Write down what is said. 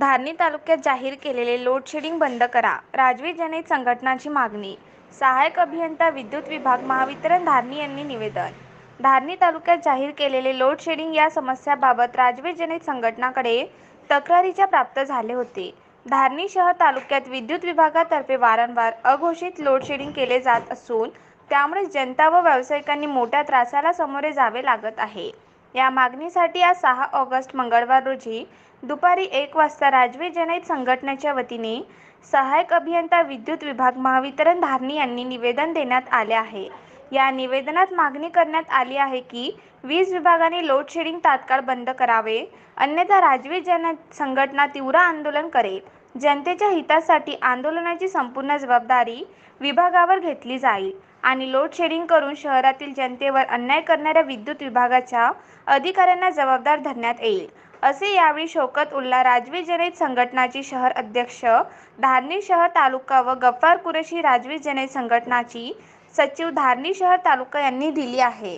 धारणी तालुक्यात जाहीर केलेले लोडशेडिंग बंद करा. राजवी जनित संघटनाची मागणी. सहाय्यक अभियंता विद्युत विभाग महावितरण धारणी यांनी निवेदन. धारणी तालुक्यात जाहीर केलेले लोडशेडिंग या समस्याबाबत राजवी जनित संघटनाकडे तक्रारीच्या प्राप्त झाले होते. धारणी शहर तालुक्यात विद्युत विभागातर्फे वारंवार अघोषित लोडशेडिंग केले जात असून त्यामुळे जनता व व्यावसायिकांनी मोठ्या त्रासाला सामोरे जावे लागत आहे. या मागणीसाठी आज सहा ऑगस्ट मंगळवार रोजी दुपारी एक वाजता राजवी जनहित संघटनेच्या वतीने सहाय्यक अभियंता विद्युत विभाग महावितरण धारणी यांनी निवेदन देण्यात आले आहे. या निवेदनात मागणी करण्यात आली आहे की वीज विभागाने लोडशेडिंग तात्काळ बंद करावे. अन्यथा राजवी जन संघटना तीव्र आंदोलन करेल. जनतेच्या हितासाठी आंदोलनाची संपूर्ण जबाबदारी विभागावर घेतली जाईल आणि लोडशेडिंग करून शहरातील जनतेवर अन्याय करणाऱ्या विद्युत विभागाच्या अधिकाऱ्यांना जबाबदार धरण्यात येईल. असे यावेळी शोकत उल्ला राजवी जनैत संघटनाची शहर अध्यक्ष धारणी शहर तालुका व गफ्फार कुरेशी राजवी जनहित संघटनाची सचिव धारणी शहर तालुका यांनी दिली आहे.